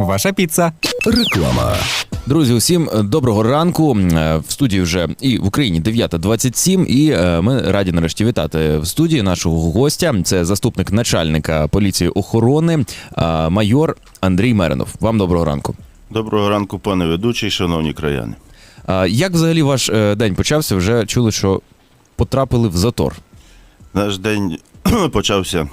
Ваша піца. Реклама. Друзі, усім доброго ранку. Е, В студії вже і в Україні 9.27, і е, ми раді нарешті вітати в студії нашого гостя. Це заступник начальника поліції охорони, е, майор Андрій Меринов. Вам доброго ранку. Доброго ранку, пане ведучий, шановні краяни. Як взагалі ваш е, день почався? Вже чули, що потрапили в затор. Наш день почався,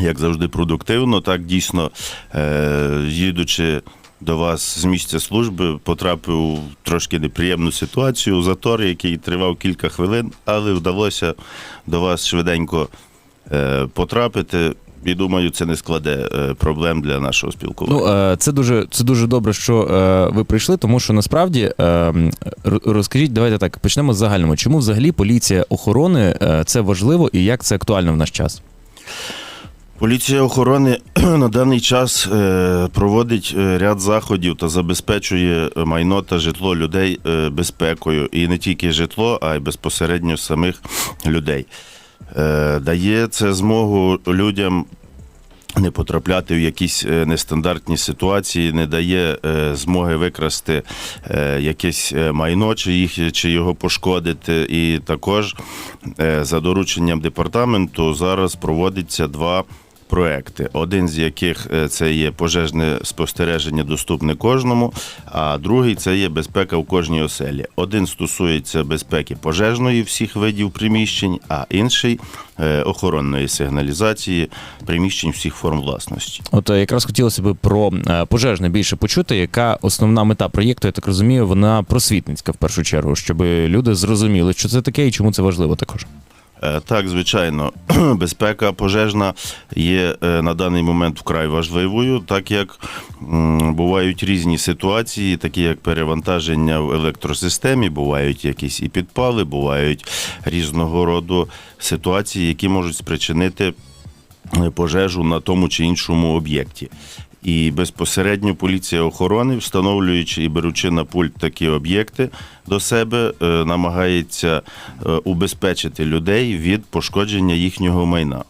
як завжди, продуктивно. Так дійсно, е- їдучи до вас з місця служби, потрапив у трошки неприємну ситуацію затор, який тривав кілька хвилин, але вдалося до вас швиденько е- потрапити. І думаю, це не складе е, проблем для нашого спілкування. Ну це дуже це дуже добре, що ви прийшли, тому що насправді розкажіть, давайте так почнемо з загального. Чому взагалі поліція охорони це важливо і як це актуально в наш час? Поліція охорони на даний час е, проводить е, ряд заходів та забезпечує майно та житло людей е, безпекою. І не тільки житло, а й безпосередньо самих людей. Дає це змогу людям не потрапляти в якісь нестандартні ситуації, не дає змоги викрасти якесь майно, чи їх чи його пошкодити. І також за дорученням департаменту зараз проводиться два. Проекти, один з яких е, це є пожежне спостереження, доступне кожному, а другий це є безпека в кожній оселі. Один стосується безпеки пожежної всіх видів приміщень, а інший е, охоронної сигналізації приміщень всіх форм власності. От е, якраз хотілося б про пожежне більше почути, яка основна мета проєкту, я так розумію, вона просвітницька в першу чергу, щоб люди зрозуміли, що це таке і чому це важливо також. Е, Так, звичайно, безпека пожежна є е, на даний момент вкрай важливою, так як бувають різні ситуації, такі як перевантаження в електросистемі, бувають якісь і підпали, бувають різного роду ситуації, які можуть спричинити е, пожежу на тому чи іншому об'єкті. І безпосередньо поліція охорони, встановлюючи і беручи на пульт такі об'єкти до себе, е, намагається е, убезпечити людей від пошкодження їхнього майна.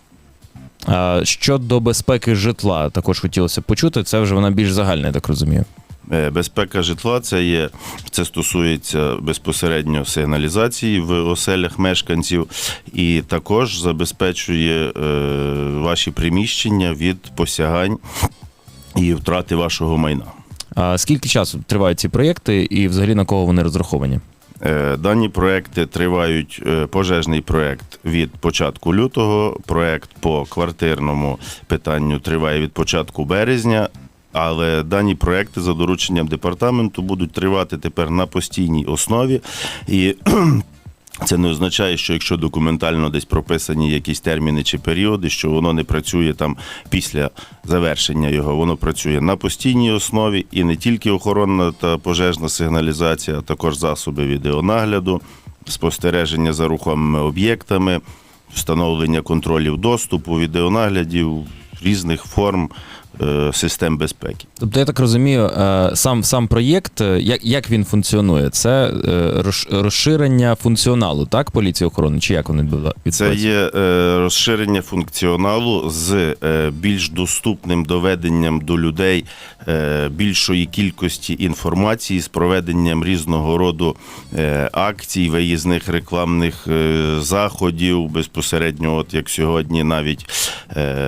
Щодо безпеки житла, також хотілося почути. Це вже вона більш загальна, я так розумію. Е, Безпека житла це є це стосується безпосередньо сигналізації в оселях мешканців, і також забезпечує ваші приміщення від посягань і втрати вашого майна. А скільки часу тривають ці проєкти, і взагалі на кого вони розраховані? Е, Дані проекти тривають е, пожежний проект від початку лютого. Проект по квартирному питанню триває від початку березня. Але дані проекти за дорученням департаменту будуть тривати тепер на постійній основі. І це не означає, що якщо документально десь прописані якісь терміни чи періоди, що воно не працює там після завершення його. Воно працює на постійній основі і не тільки охоронна та пожежна сигналізація, а також засоби відеонагляду, спостереження за рухомими об'єктами, встановлення контролів доступу, відеонаглядів різних форм систем безпеки. Тобто, я так розумію, е, сам сам проєкт, е, як, як він функціонує? Це е, розширення функціоналу, так, поліції охорони, чи як воно відбува- Це є е, розширення функціоналу з е, більш доступним доведенням до людей е, більшої кількості інформації з проведенням різного роду е, акцій, виїзних рекламних е, заходів. Безпосередньо, от як сьогодні, навіть е,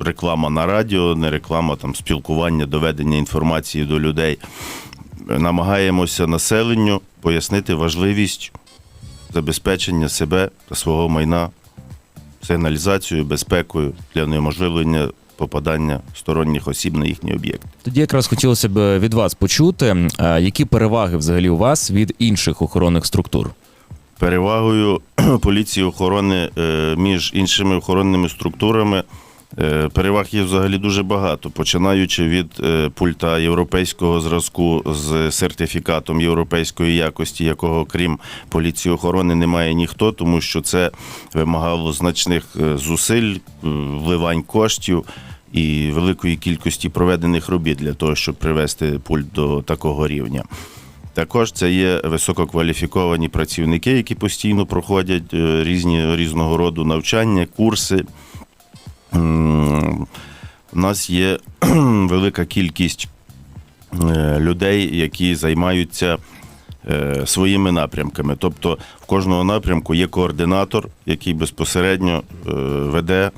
реклама на радіо, не реклама там спілкування, доведення інформації до людей. Намагаємося населенню пояснити важливість забезпечення себе та свого майна сигналізацією, безпекою для унеможливлення попадання сторонніх осіб на їхній об'єкт. Тоді якраз хотілося б від вас почути, е, які переваги взагалі у вас від інших охоронних структур. Перевагою поліції охорони е, між іншими охоронними структурами переваг є взагалі дуже багато, починаючи від е, пульта європейського зразку з сертифікатом європейської якості, якого крім поліції охорони немає ніхто, тому що це вимагало значних е, зусиль, е, вливань коштів. І великої кількості проведених робіт для того, щоб привести пульт до такого рівня. Також це є висококваліфіковані працівники, які постійно проходять е, різні різного роду навчання, курси. У нас є велика кількість е, людей, які займаються е, своїми напрямками. Тобто в кожного напрямку є координатор, який безпосередньо е, веде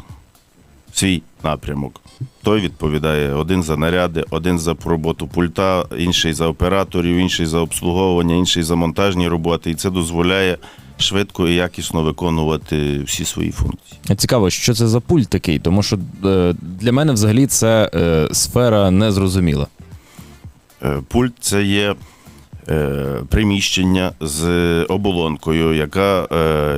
свій напрямок. Той відповідає один за наряди, один за роботу пульта, інший за операторів, інший за обслуговування, інший за монтажні роботи. І це дозволяє швидко і якісно виконувати всі свої функції. Цікаво, що це за пульт такий, тому що е, для мене взагалі це е, сфера незрозуміла. Е, Пульт це є приміщення з оболонкою, яка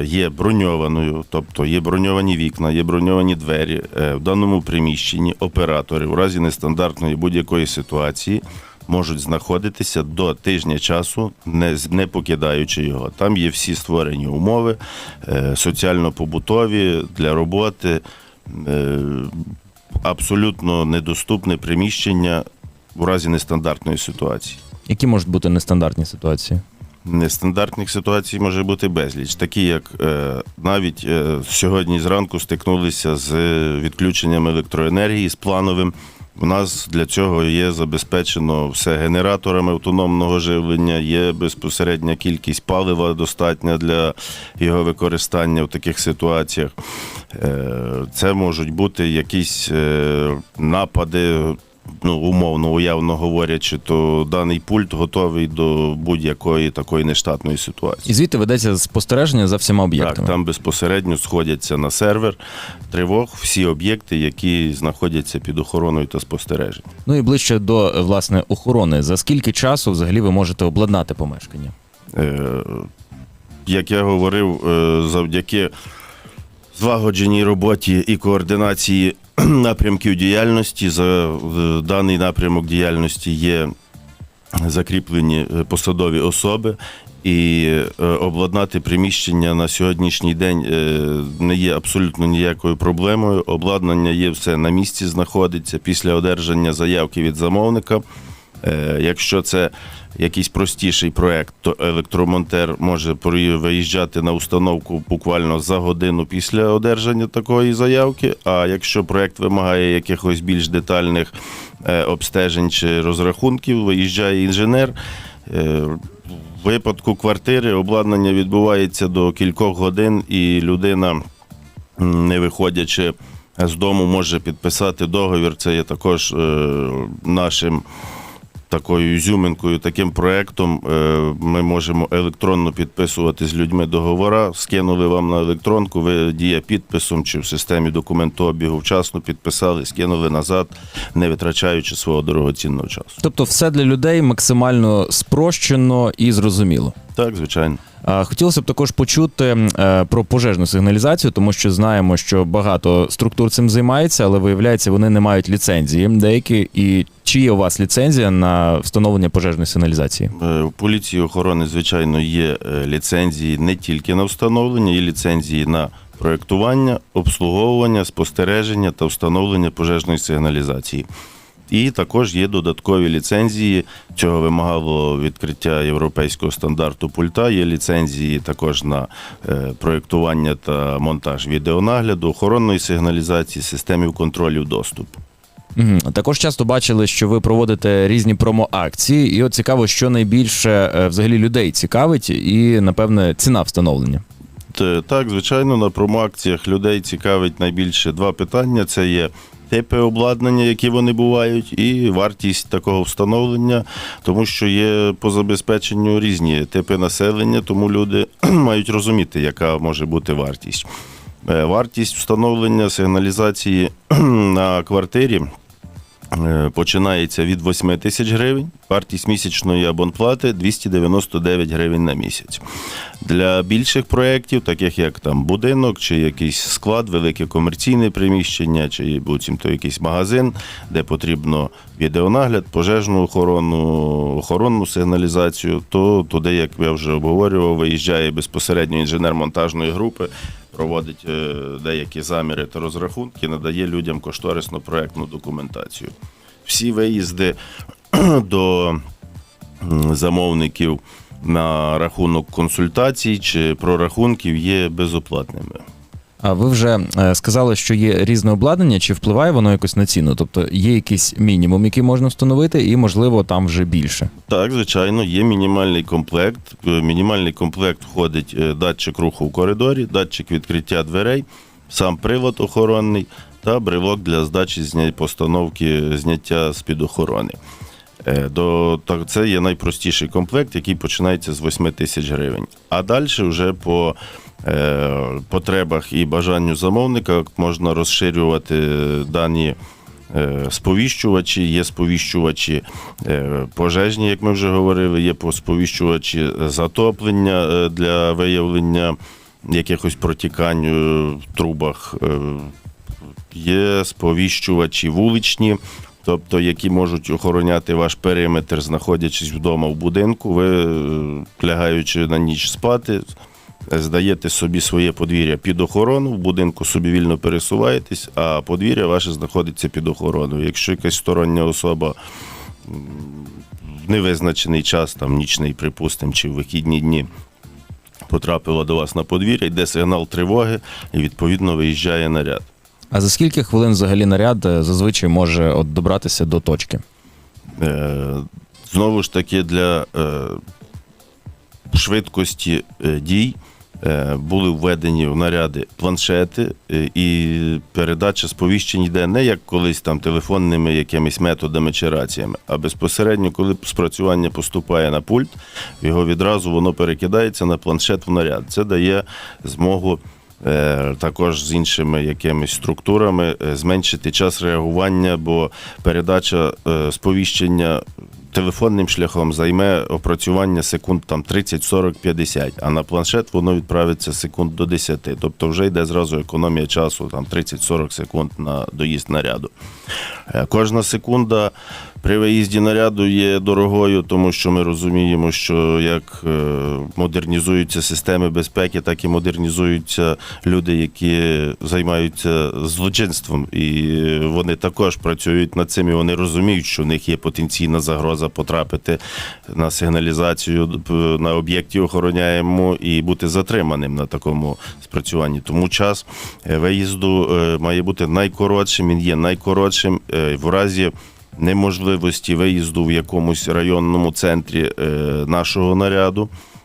є броньованою, тобто є броньовані вікна, є броньовані двері. В даному приміщенні оператори у разі нестандартної будь-якої ситуації можуть знаходитися до тижня часу, не, не покидаючи його. Там є всі створені умови е, соціально-побутові для роботи. е, Абсолютно недоступне приміщення у разі нестандартної ситуації. Які можуть бути нестандартні ситуації? Нестандартних ситуацій може бути безліч, такі як е, навіть е, сьогодні зранку стикнулися з відключенням електроенергії з плановим. У нас для цього є забезпечено все генераторами автономного живлення, є безпосередня кількість палива достатня для його використання в таких ситуаціях. Е, Це можуть бути якісь е, напади, ну, умовно, уявно говорячи, то даний пульт готовий до будь-якої такої нештатної ситуації. І звідти ведеться спостереження за всіма об'єктами. Так, там безпосередньо сходяться на сервер тривог всі об'єкти, які знаходяться під охороною та спостереженням. Ну і ближче до власне охорони. За скільки часу взагалі ви можете обладнати помешкання? Е, Як я говорив, е, завдяки злагодженій роботі і координації напрямків діяльності, за даний напрямок діяльності є закріплені е, посадові особи. І е, обладнати приміщення на сьогоднішній день е, не є абсолютно ніякою проблемою. Обладнання є все на місці, знаходиться після одержання заявки від замовника. Якщо це якийсь простіший проект, то електромонтер може виїжджати на установку буквально за годину після одержання такої заявки. А якщо проект вимагає якихось більш детальних е, обстежень чи розрахунків, виїжджає інженер. Е, В випадку квартири обладнання відбувається до кількох годин, і людина не виходячи з дому, може підписати договір. Це є також е, нашим такою ізюминкою, таким проектом. Е, ми можемо електронно підписувати з людьми договора. Скинули вам на електронку, ви дія підписом чи в системі документообігу вчасно підписали, скинули назад, не витрачаючи свого дорогоцінного часу. Тобто, все для людей максимально спрощено і зрозуміло. Так, звичайно. Хотілося б також почути е, про пожежну сигналізацію, тому що знаємо, що багато структур цим займається, але виявляється, вони не мають ліцензії деякі. І чи є у вас ліцензія на встановлення пожежної сигналізації? Е, У поліції охорони, звичайно, є е, ліцензії не тільки на встановлення, є ліцензії на проєктування, обслуговування, спостереження та встановлення пожежної сигналізації. І також є додаткові ліцензії. Цього вимагало відкриття європейського стандарту пульта. Є ліцензії також на е, проєктування та монтаж відеонагляду, охоронної сигналізації, системів контролю доступу. Також часто бачили, що ви проводите різні промо-акції, і от цікаво, що найбільше е, взагалі людей цікавить, і напевне ціна встановлення. Так, звичайно, на промоакціях людей цікавить найбільше два питання: це є типи обладнання, які вони бувають, і вартість такого встановлення, тому що є по забезпеченню різні типи населення, тому люди мають розуміти, яка може бути вартість. Е, Вартість встановлення сигналізації на квартирі починається від 8 тисяч гривень. Вартість місячної абонплати 299 гривень на місяць. Для більших проєктів, таких як там будинок, чи якийсь склад, велике комерційне приміщення, чи буцімто якийсь магазин, де потрібно відеонагляд, пожежну охорону, охоронну сигналізацію, то туди, як я вже обговорював, виїжджає безпосередньо інженер монтажної групи, проводить е, деякі заміри та розрахунки, надає людям кошторисну проектну документацію. Всі виїзди до замовників на рахунок консультацій чи прорахунків є безоплатними. А ви вже е, сказали, що є різне обладнання, чи впливає воно якось на ціну? Тобто є якийсь мінімум, який можна встановити, і можливо там вже більше. Так, звичайно, є мінімальний комплект. Мінімальний комплект входить е, датчик руху в коридорі, датчик відкриття дверей, сам привод охоронний та брелок для здачі зня... постановки зняття з-під охорони. Е, До, так, це є найпростіший комплект, який починається з 8 тисяч гривень. А далі вже по е, потребах і бажанню замовника можна розширювати дані е, сповіщувачі, є сповіщувачі е, пожежні, як ми вже говорили, є по- сповіщувачі затоплення для виявлення якихось протікань в трубах. Є сповіщувачі вуличні, тобто які можуть охороняти ваш периметр, знаходячись вдома в будинку. Ви, е, лягаючи на ніч спати, здаєте собі своє подвір'я під охорону, в будинку собі вільно пересуваєтесь, а подвір'я ваше знаходиться під охороною. Якщо якась стороння особа в невизначений час, там нічний, припустимо, чи в вихідні дні. Потрапила до вас на подвір'я, йде сигнал тривоги, і відповідно виїжджає наряд. А за скільки хвилин взагалі наряд е, зазвичай може от добратися до точки? Е, Знову ж таки, для е, швидкості е, дій е, були введені в наряди планшети, е, і передача сповіщень йде не як колись там телефонними якимись методами чи раціями, а безпосередньо, коли спрацювання поступає на пульт, його відразу воно перекидається на планшет в наряд. Це дає змогу. Е, Також з іншими якимись структурами е, зменшити час реагування, бо передача е, сповіщення телефонним шляхом займе опрацювання секунд там 30, 40, 50, а на планшет воно відправиться секунд до 10. Тобто вже йде зразу економія часу, там 30-40 секунд на доїзд наряду. Е, Кожна секунда при виїзді наряду є дорогою, тому що ми розуміємо, що як е, модернізуються системи безпеки, так і модернізуються люди, які займаються злочинством, і вони також працюють над цим. і Вони розуміють, що в них є потенційна загроза потрапити на сигналізацію на об'єкті охороняємо і бути затриманим на такому спрацюванні. Тому час е, виїзду е, має бути найкоротшим. Він є найкоротшим е, в разі. Неможливості виїзду в якомусь районному центрі е, нашого наряду, е,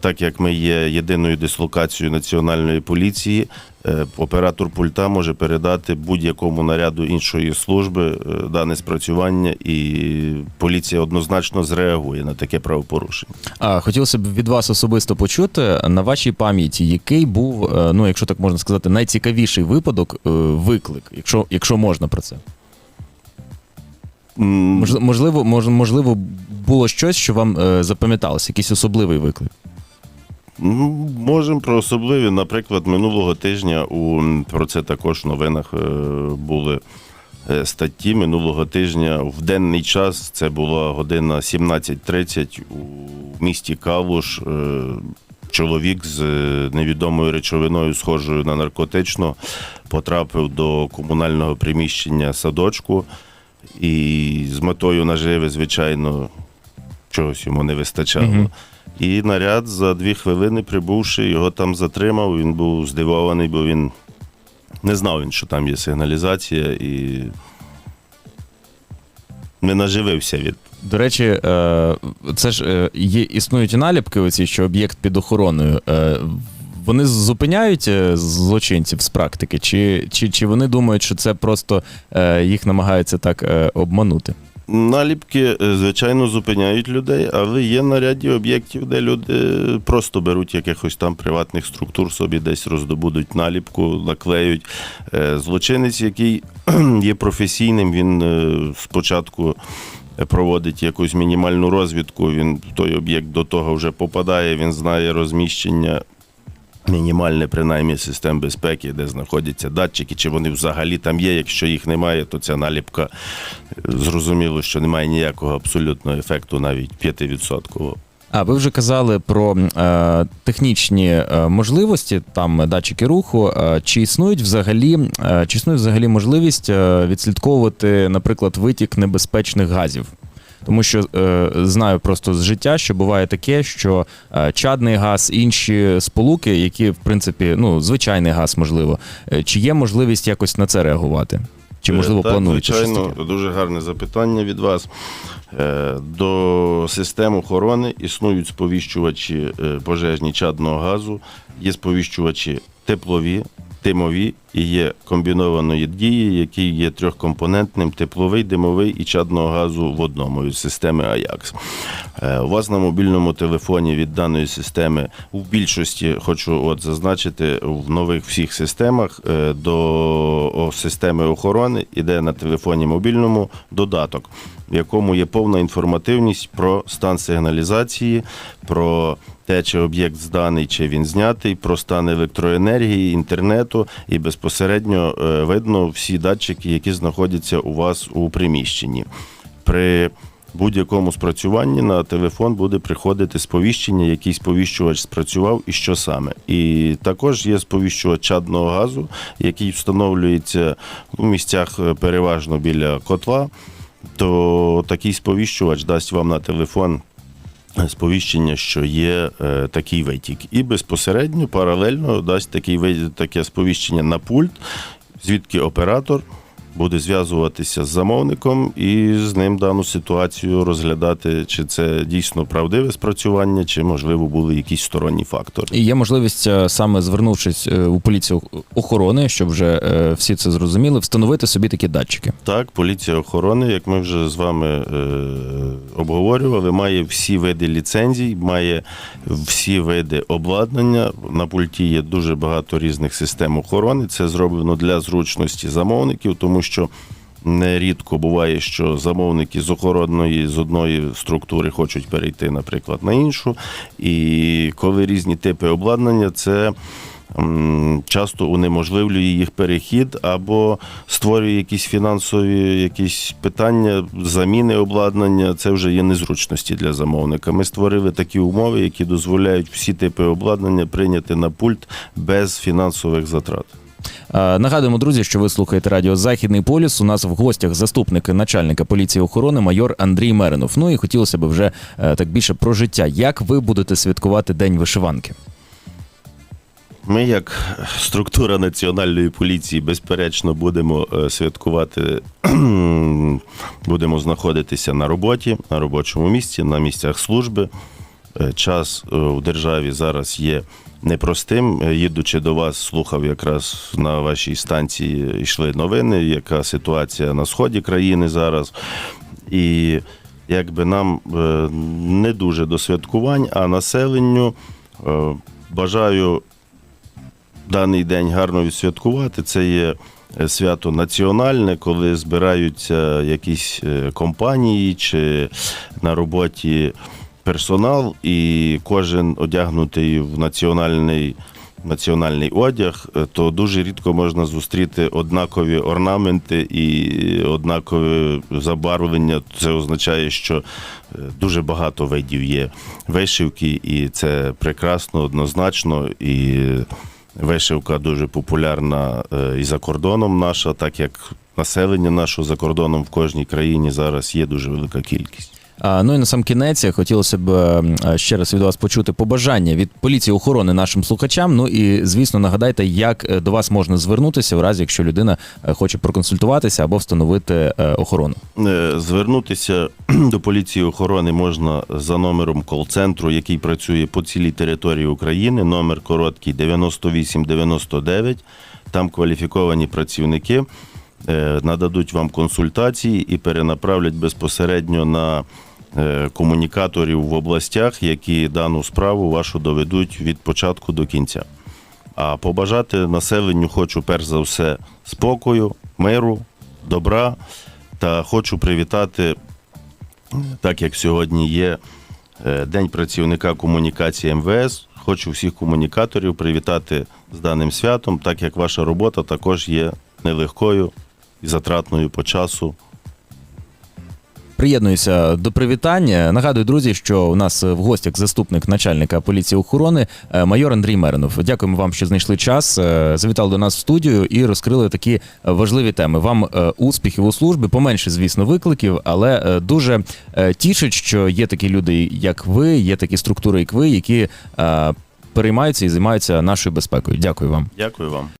так як ми є єдиною дислокацією національної поліції, е, оператор пульта може передати будь-якому наряду іншої служби е, дане спрацювання, і поліція однозначно зреагує на таке правопорушення. А хотілося б від вас особисто почути на вашій пам'яті, який був, е, ну якщо так можна сказати, найцікавіший випадок, е, виклик, якщо, якщо можна про це. Можливо, можливо, було щось, що вам е, запам'яталося, якийсь особливий виклик. Можемо про особливі. Наприклад, минулого тижня у про це також в новинах е, були е, статті. Минулого тижня в денний час це була година 17.30 у місті Калуш. е, Чоловік з невідомою речовиною, схожою на наркотичну, потрапив до комунального приміщення садочку і з метою наживи, звичайно, чогось йому не вистачало. Мгм. І наряд за дві хвилини прибувши, його там затримав. Він був здивований, бо він не знав він, що там є сигналізація, і не наживився від. До речі, е, це ж е, є, існують і наліпки, оці, що об'єкт під охороною. Е, Вони зупиняють е, злочинців з практики, чи, чи, чи вони думають, що це просто е, їх намагаються так е, обманути? Наліпки, е, звичайно, зупиняють людей, але є на ряді об'єктів, де люди просто беруть якихось там приватних структур, собі десь роздобудуть наліпку, наклеють. Е, Злочинець, який є професійним, він е, спочатку проводить якусь мінімальну розвідку. Він той об'єкт до того вже попадає, він знає розміщення. Мінімальне, принаймні, систем безпеки, де знаходяться датчики, чи вони взагалі там є. Якщо їх немає, то ця наліпка зрозуміло, що немає ніякого абсолютного ефекту, навіть 5%. А ви вже казали про е, технічні е, можливості, там датчики руху. Е, чи існують взагалі, е, чи існує взагалі можливість відслідковувати, наприклад, витік небезпечних газів? Тому що е, знаю просто з життя, що буває таке, що е, чадний газ, інші сполуки, які в принципі, ну звичайний газ, можливо, е, чи є можливість якось на це реагувати? Чи можливо Е, так, плануєте звичайно, дуже гарне запитання від вас. Е, До систем охорони існують сповіщувачі е, пожежні чадного газу, є сповіщувачі теплові, димові і є комбінованої дії, які є трьохкомпонентним тепловий, димовий і чадного газу в одному із системи AJAX. Е, У вас на мобільному телефоні від даної системи в більшості хочу от зазначити в нових всіх системах е, до системи охорони іде на телефоні мобільному додаток, в якому є повна інформативність про стан сигналізації, про те, чи об'єкт зданий, чи він знятий, про стан електроенергії, інтернету, і безпосередньо е, видно всі датчики, які знаходяться у вас у приміщенні. При будь-якому спрацюванні на телефон буде приходити сповіщення, який сповіщувач спрацював і що саме. І також є сповіщувач чадного газу, який встановлюється у місцях е, переважно біля котла. То такий сповіщувач дасть вам на телефон сповіщення, що є е, такий витік. І безпосередньо паралельно дасть такий таке сповіщення на пульт, звідки оператор буде зв'язуватися з замовником і з ним дану ситуацію розглядати, чи це дійсно правдиве спрацювання, чи можливо були якісь сторонні фактори. І є можливість е, саме звернувшись е, у поліцію охорони, щоб вже е, всі це зрозуміли, встановити собі такі датчики. Так, поліція охорони, як ми вже з вами обговорювали, має всі види ліцензій, має всі види обладнання. На пульті є дуже багато різних систем охорони. Це зроблено для зручності замовників, тому що нерідко буває, що замовники з охоронної з одної структури хочуть перейти, наприклад, на іншу. І коли різні типи обладнання, це часто унеможливлює їх перехід або створює якісь фінансові якісь питання, заміни обладнання. Це вже є незручності для замовника. Ми створили такі умови, які дозволяють всі типи обладнання прийняти на пульт без фінансових затрат. Е, Нагадуємо, друзі, що ви слухаєте радіо Західний полюс. У нас в гостях заступник начальника поліції охорони майор Андрій Меринов. Ну і хотілося б вже е, так більше про життя. Як ви будете святкувати День вишиванки? Ми, як структура національної поліції, безперечно, будемо е, святкувати, будемо знаходитися на роботі, на робочому місці, на місцях служби. Е, Час е, в державі зараз є непростим. Е, Їдучи до вас, слухав якраз на вашій станції йшли новини, яка ситуація на сході країни зараз. І якби нам не дуже до святкувань, а населенню бажаю даний день гарно відсвяткувати. Це є свято національне, коли збираються якісь компанії чи на роботі персонал, і кожен одягнутий в національний. Національний одяг, е, то дуже рідко можна зустріти однакові орнаменти і однакове забарвлення. Це означає, що е, дуже багато видів є вишивки, і це прекрасно, однозначно. І Вишивка дуже популярна е, і за кордоном наша, так як населення нашого за кордоном в кожній країні зараз є дуже велика кількість. Ну і на сам кінець хотілося б е, ще раз від вас почути побажання від поліції охорони нашим слухачам. Ну і звісно, нагадайте, як е, до вас можна звернутися в разі, якщо людина е, хоче проконсультуватися або встановити охорону. Звернутися до поліції охорони можна за номером кол-центру, який працює по цілій території України. Номер короткий 9899. Там кваліфіковані працівники нададуть вам консультації і перенаправлять безпосередньо на комунікаторів в областях, які дану справу вашу доведуть від початку до кінця. А побажати населенню хочу перш за все спокою, миру, добра та хочу привітати, так як сьогодні є е, День працівника комунікації МВС. Хочу всіх комунікаторів привітати з даним святом, так як ваша робота також є нелегкою і затратною по часу. Приєднуюся до привітання. Нагадую, друзі, що у нас в гостях заступник начальника поліції охорони е, майор Андрій Меринов. Дякуємо вам, що знайшли час. е, Завітали до нас в студію і розкрили такі важливі теми. Вам е, успіхів у службі, поменше, звісно, викликів, але е, дуже е, тішить, що є такі люди, як ви, є такі структури, як ви, які е, переймаються і займаються нашою безпекою. Дякую вам. Дякую вам.